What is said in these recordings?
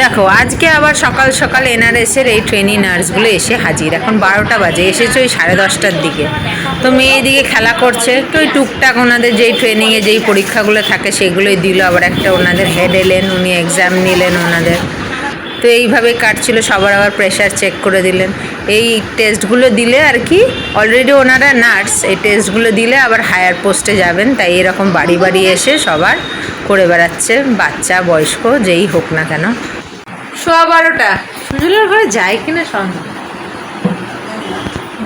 দেখো, আজকে আবার সকাল সকাল এনআরএসের এই ট্রেনি নার্সগুলো এসে হাজির। এখন বারোটা বাজে, এসেছে ওই সাড়ে দশটার দিকে। তো মেয়ে এদিকে খেলা করছে তো ওই টুকটাক ওনাদের যেই ট্রেনিংয়ে যেই পরীক্ষাগুলো থাকে সেগুলোই দিল। আবার একটা ওনাদের হেড এলেন, উনি এক্সাম নিলেন ওনাদের। তো এইভাবে কাটছিল, সবার আবার প্রেশার চেক করে দিলেন। এই টেস্টগুলো দিলে আর কি অলরেডি ওনারা নার্স, এই টেস্টগুলো দিলে আবার হায়ার পোস্টে যাবেন। তাই এরকম বাড়ি বাড়ি এসে সবার করে বেড়াচ্ছে, বাচ্চা, বয়স্ক, যেই হোক না কেন। সোয়া বারোটা। সুজলের ঘরে যায় কিনা সন্দেহ।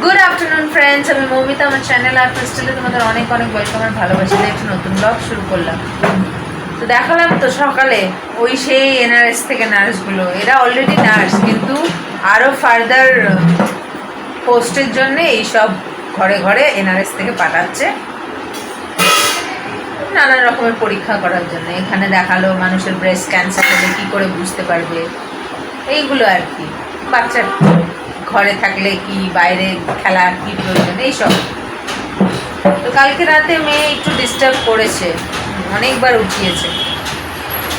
গুড আফটারনুন ফ্রেন্ডস আমি মৌমিতা আমার চ্যানেল আর ক্রিস্টালে তোমাদের অনেক অনেক ওয়েলকাম আর ভালোবাসা দিয়ে একটা নতুন ব্লগ শুরু করলাম। তো দেখালাম তো সকালে ওই সেই এনআরএস থেকে নার্সগুলো এরা অলরেডি নার্স কিন্তু আরও ফার্দার পোস্টের জন্য এইসব ঘরে ঘরে এনআরএস থেকে পাঠাচ্ছে। নানান রকমের পরীক্ষা করার জন্য। এখানে দেখাল মানুষের ব্রেস্ট ক্যান্সার হলে কী করে বুঝতে পারবে? এইগুলো আর কি। বাচ্চার ঘরে থাকলে কি, বাইরে খেলা কি প্রয়োজন? এইসব। তো কালকে রাতে মেয়ে একটু ডিস্টার্ব করেছে। অনেকবার উঠিয়েছে।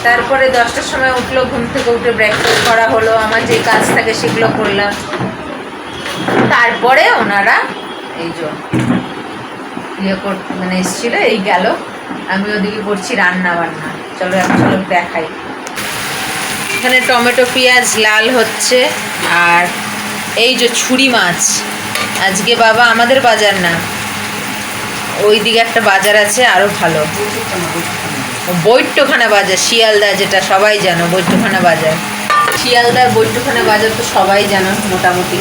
তারপরে দশটার সময় উঠল, ঘুম থেকে উঠে ব্রেকফাস্ট করা হলো, আমার যে কাজ থাকে সেগুলো করলাম। তারপরে ওনারা এই যে ইয়ে কর মানে এসেছিল, এই গেল। আমি ওদিকে করছি রান্না বান্না। চলো এক চলো দেখাই। এখানে টমেটো, পেঁয়াজ, লাল হচ্ছে। আর এই যে ছুরি মাছ, আজকে বাবা আমাদের বাজার না। ওই দিকে একটা বাজার আছে আরও ভালো। বৈঠখানা বাজার, শিয়ালদা যেটা সবাই জানো, বৈঠখানা বাজার। শিয়ালদার বৈঠখানা বাজার তো সবাই জানো, মোটামুটি।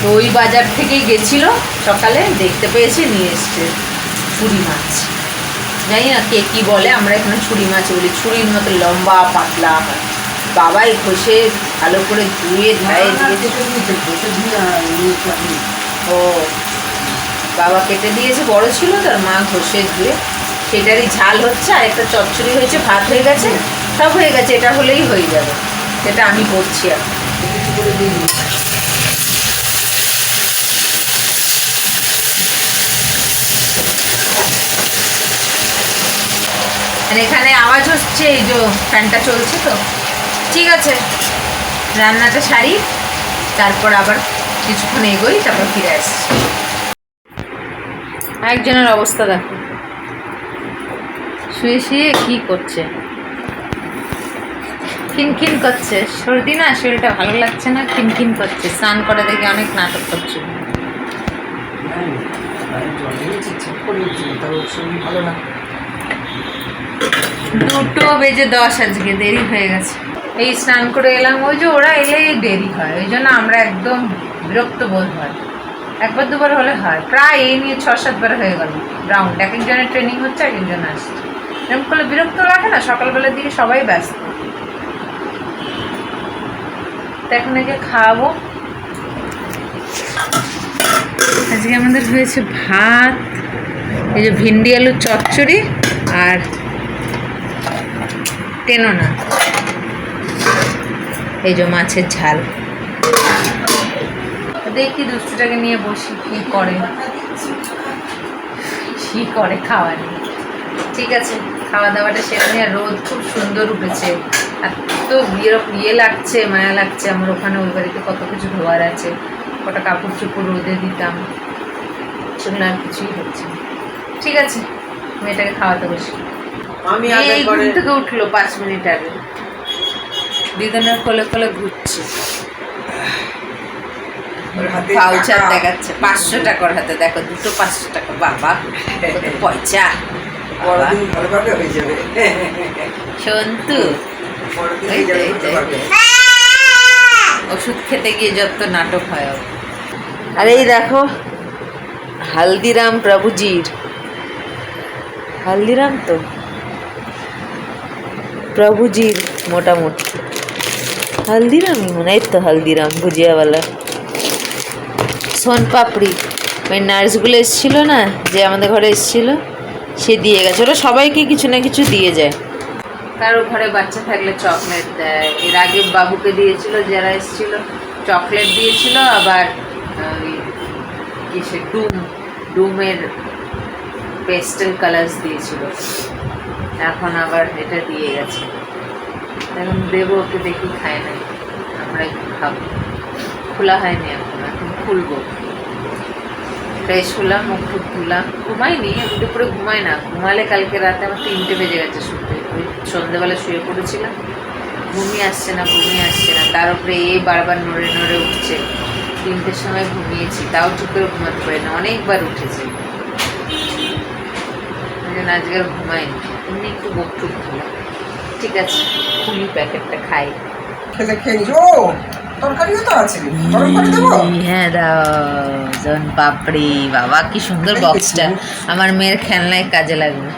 তো ওই বাজার থেকেই গেছিল সকালে, দেখতে পেয়েছে, নিয়ে এসছে ছুরি মাছ। জানি না কে কী বলে আমরা এখানে ছুরি মাছ বলি। ছুরির মতো লম্বা পাতলা। হয় বাবাই ঘষে ভালো করে ধুয়ে ধায়ে দিয়েছে ও বাবা কেটে দিয়েছে বড় ছিল তার মা ঘষে ধুয়ে। সেটারই ঝাল হচ্ছে আর একটা চচ্চড়ি হয়েছে ভাত হয়ে গেছে সব হয়ে গেছে এটা হলেই হয়ে যাবে। সেটা আমি করছি এখন আর এখানে আওয়াজ হচ্ছে, এই যে ফ্যানটা চলছে তো। ঠিক আছে, রান্নাটা সারি, তারপর আবার কিছুক্ষণ এগোই, তারপর ফিরে আসছি। একজনের অবস্থা দেখো। শুয়ে শুয়ে কী করছে? খিনখিন করছে। সর্দি না? শরীরটা ভালো লাগছে না? খিনখিন করছে। স্নান করে দেখে অনেক নাটক করছে। দুটো বেজে দশ আজকে, দেরি হয়ে গেছে। এই স্নান করে এলাম, ওই যে ওরা এলেই দেরি হয়, ওই জন্য আমরা একদম বিরক্ত বোধ হয়। একবার দুবার হলে হয়। প্রায় এই নিয়ে ছ সাতবার হয়ে গেল। রাউন্ড এক একজনের ট্রেনিং হচ্ছে, এক একজন আসছে। এরকম করলে বিরক্ত লাগে না সকালবেলার দিকে সবাই ব্যস্ত। এখন একে খাওয়াবো। আজকে আমাদের হয়েছে ভাত, এই যে ভিন্ডি আলুর চচ্চড়ি আর টেনোনা এই যে মাছের ঝাল। দেখি দুষ্টুটাকে নিয়ে বসি, কি করে? কি করে খাওয়া নিয়ে ঠিক আছে খাওয়া দাওয়াটা সেরে নিয়ে রোদ খুব সুন্দর উঠেছে। এত বিয়ে ইয়ে লাগছে, মায়া লাগছে আমার ওখানে, ওই বাড়িতে কত কিছু ধোয়ার আছে। কটা কাপড় চোপড় রোদে দিতাম। সেগুলো আর কিছুই হচ্ছে না। ঠিক আছে, মেয়েটাকে খাওয়াতে বসি। আমি এই আগে ঘুম থেকে উঠল পাঁচ মিনিট আগে। দিদনের কোলে কোলে ঘুরছে। পাউচার দেখাচ্ছে পাঁচশো টাকার হাতে দেখো দুটো পাঁচশো টাকা বাবা পয়সা। সন্তু। ওষুধ খেতে গিয়ে যত নাটক হয়। আর এই দেখো হালদিরাম প্রভুজির। হালদিরাম তো? প্রভুজির মোটামুটি। হালদিরামই মনে হয় তো হালদিরাম, ভুজিয়াওয়ালা। সোন পাপড়ি ওই নার্সগুলো এসেছিল না, যে আমাদের ঘরে এসেছিল, সে দিয়ে গেছে। ওরা সবাইকে কিছু না কিছু দিয়ে যায়। কারও ঘরে বাচ্চা থাকলে চকলেট দেয়। এর আগে বাবুকে দিয়েছিল, যারা এসেছিল, চকলেট দিয়েছিল, আবার কিসে ডুম, ডুমের পেস্টেল কালার্স দিয়েছিল। এখন আবার এটা দিয়ে গেছে। এখন দেবো, ওকে দেখি খায় না আমরা একটু খাব। খোলা হয়নি এখন এখন খুলবো। ফ্রেশ হলাম, মুখ টুক ধুলাম। ঘুমাইনি দুপুরে ঘুমাই না। ঘুমালে কালকে রাতে আমার তিনটে বেজে গেছে শুতে। ওই সন্ধ্যেবেলা শুয়ে পড়েছিলাম। ঘুমিয়ে আসছে না ঘুমিয়ে আসছে না। তার উপরে এ বারবার নড়ে নড়ে উঠছে। তিনটের সময় ঘুমিয়েছি, তাও ঠিক করে ঘুমাতে পারি না। অনেকবার উঠেছে। আজকে ঘুমাইনি। এমনি একটু মুখ টুক ঠিক আছে খুলি প্যাকেটটা খাই। হ্যাঁ দাও পাপড়ি। বাবা কি সুন্দর বক্সটা আমার মেয়ের খেলনায় কাজে লাগবে।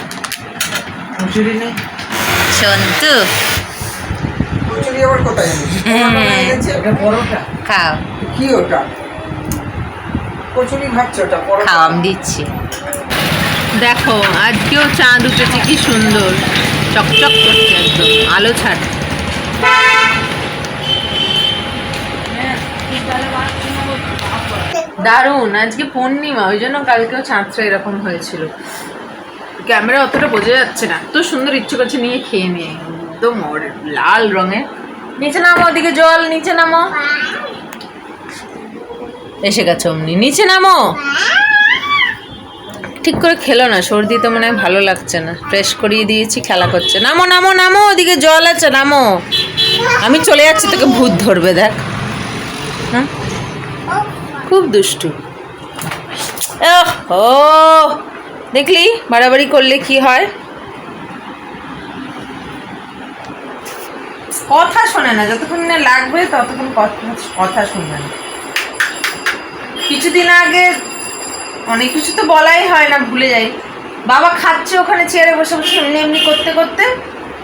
সন্তু। খাও। কি ওটা? কচুরি ভাবছে ওটা খাও আমি দিচ্ছি। দেখো, আজকেও চাঁদ উঠেছে, কি সুন্দর। চকচক করছে একদম, আলো ছাড় দারুণ, আজকে পূর্ণিমা, ওই জন্য কালকেও চাঁদটা এরকম হয়েছিল। ক্যামেরা অতটা বোঝা যাচ্ছে না, তো সুন্দর ইচ্ছে করছে নিয়ে খেয়ে নিয়ে, একদম লাল রঙের। নিচে নামো, ওদিকে জল, নিচে নামো। এসে গেছে অমনি, নিচে নামো। ঠিক করে খেলো না, সর্দি তো মনে হয় ভালো লাগছে না। ফ্রেশ করিয়ে দিয়েছি, খেলা করছে। নামো নামো নামো, ওদিকে জল আছে, নামো। আমি চলে যাচ্ছি, তোকে ভূত ধরবে, দেখ। খুব দুষ্টু। ও, দেখলি? বাড়াবাড়ি করলে কি হয়? কথা শোনে না, যতক্ষণ না লাগবে, ততক্ষণ কথা শুনবে না। কিছুদিন আগে অনেক কিছু তো বলাই হয় না, ভুলে যাই। বাবা খাচ্ছে ওখানে চেয়ারে বসে বসে, এমনি এমনি করতে করতে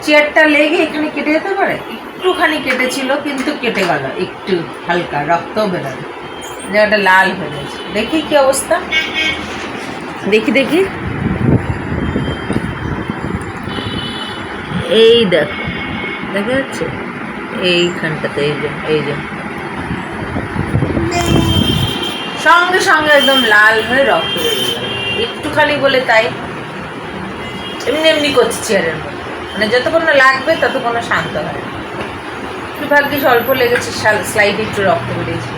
চেয়ারটা লেগে এখানে কেটে যেতে পারে? একটুখানি কেটেছিল, কিন্তু কেটে গেল, একটু হালকা রক্ত বেরোলো। জায়গাটা লাল হয়ে গেছে। দেখি কি অবস্থা। দেখি দেখি। এই দেখো, দেখা যাচ্ছে? এইখানটাতে, এই যে এই যে। সঙ্গে সঙ্গে একদম লাল হয়ে রক্ত বেরিয়ে একটুখানি বলে তাই। এমনি এমনি করছে চেয়ারের মধ্যে। মানে যতক্ষণ না লাগবে ততক্ষণ শান্ত হয় একটু ভাগ্যিস অল্প লেগেছে স্লাইড একটু রক্ত বেরিয়েছিল।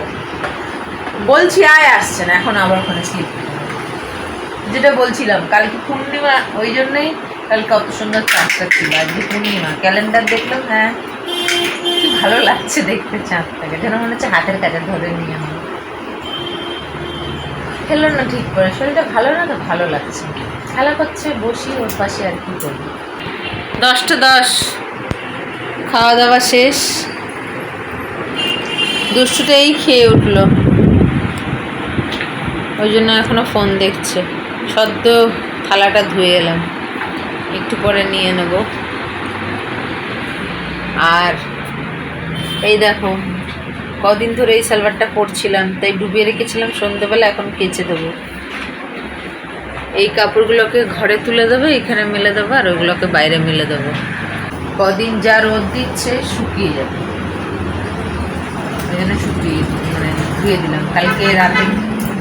বলছি, আয় আসছে না, এখন আবার ওখানে স্লিপ যেটা বলছিলাম, কালকে পূর্ণিমা, ওই জন্যই কালকে অত সুন্দর চাঁদটা ছিল। আজকে পূর্ণিমা। ক্যালেন্ডার দেখলাম হ্যাঁ। ভালো লাগছে দেখতে চাঁদটাকে। যেন মনে হচ্ছে হাতের কাছে ধরে নিয়ে আমি খেলো না ঠিক করে। শরীরটা ভালো না তো ভালো লাগছে। খেলা করছে, বসি, ওর পাশে আর কি করব। দশটা দশ। খাওয়া দাওয়া শেষ। দুষ্টুটাই খেয়ে উঠল। ওই জন্য এখনও ফোন দেখছে। সদ্য থালাটা ধুয়ে এলাম। একটু পরে নিয়ে নেব। আর এই দেখো কদিন ধরে এই সালোয়ারটা পরছিলাম, তাই ডুবিয়ে রেখেছিলাম, সন্ধ্যেবেলা এখন কেচে দেবো। এই কাপড়গুলোকে ঘরে তুলে দেবো, এখানে মেলে দেবো, আর ওগুলোকে বাইরে মেলে দেবো। কদিন যা রোদ দিচ্ছে, শুকিয়ে যাবে। ওই জন্য শুকিয়ে মানে ধুয়ে দিলাম। কালকে রাতে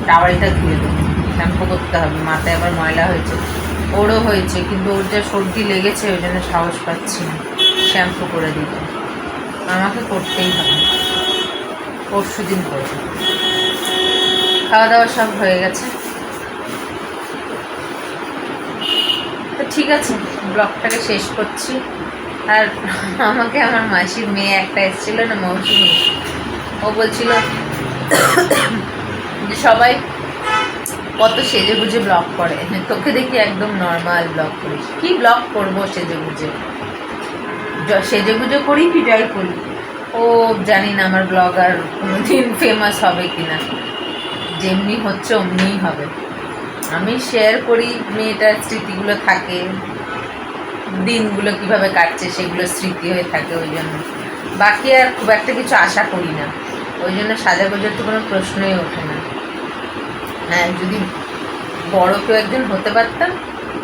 টাওয়ালটা ধুয়ে দেবো। শ্যাম্পু করতে হবে, মাথায় আবার ময়লা হয়েছে। ওরও হয়েছে, কিন্তু ওর যা সর্দি লেগেছে, ওই জন্য সাহস পাচ্ছি না। শ্যাম্পু করে দিতে। আমাকে করতেই হবে। পরশু দিন খাওয়া দাওয়া সব হয়ে গেছে। তো ঠিক আছে, ব্লগটাকে শেষ করছি। আর আমাকে আমার মাসির মেয়ে একটা এসেছিল না, মৌসুমি। ও বলছিল যে সবাই কত সেজে গুজে ব্লগ করে। তোকে দেখি একদম নর্মাল ব্লগ করিস। কি ব্লগ করব সেজে গুজে সেজে গুজে করি কি, যাই করি। ও জানি না আমার ব্লগ আর কোনোদিন ফেমাস হবে কি না যেমনি হচ্ছে অমনিই হবে। আমি শেয়ার করি মেয়েটার স্মৃতিগুলো থাকে, দিনগুলো কীভাবে কাটছে সেগুলো স্মৃতি হয়ে থাকে ওই জন্য। বাকি আর খুব একটা কিছু আশা করি না। ওই জন্য সাজাগোজার তো কোনো প্রশ্নই ওঠে না। হ্যাঁ যদি বড় কেউ একজন হতে পারতাম,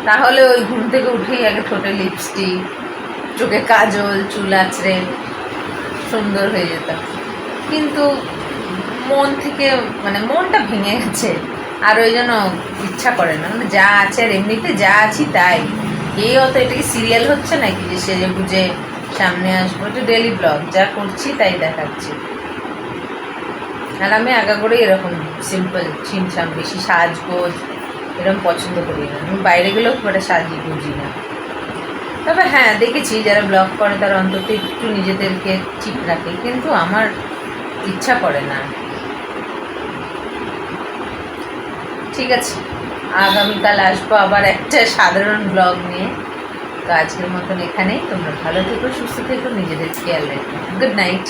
তাহলে ওই ঘুম থেকে উঠেই আগে ঠোঁটে লিপস্টিক চোখে কাজল, চুল আঁচড়ে সুন্দর হয়ে যেতাম কিন্তু মন থেকে মানে মনটা ভেঙে গেছে। আর ওই জন্য ইচ্ছা করে না। মানে যা আছে আর এমনিতে যা আছি তাই। এই অত এটা কি সিরিয়াল হচ্ছে নাকি যে সেজে বুঝে সামনে আসব? একটু ডেলি ব্লগ যা করছি তাই দেখাচ্ছি। আর আমি আগা করে এরকম সিম্পল ছিমছাম, বেশি সাজগোজ এরকম পছন্দ করি না। আমি বাইরে গেলেও খুব একটা সাজি গুজি না। তবে হ্যাঁ দেখেছি যারা ব্লগ করে তারা অন্তত একটু নিজেদেরকে ঠিক রাখে, কিন্তু আমার ইচ্ছা করে না। ঠিক আছে, আগামীকাল আসব আবার একটা সাধারণ ব্লগ নিয়ে। তো আজকের মতন এখানেই, তোমরা ভালো থেকো, সুস্থ থেকো, নিজেদের খেয়াল রেখো। Good night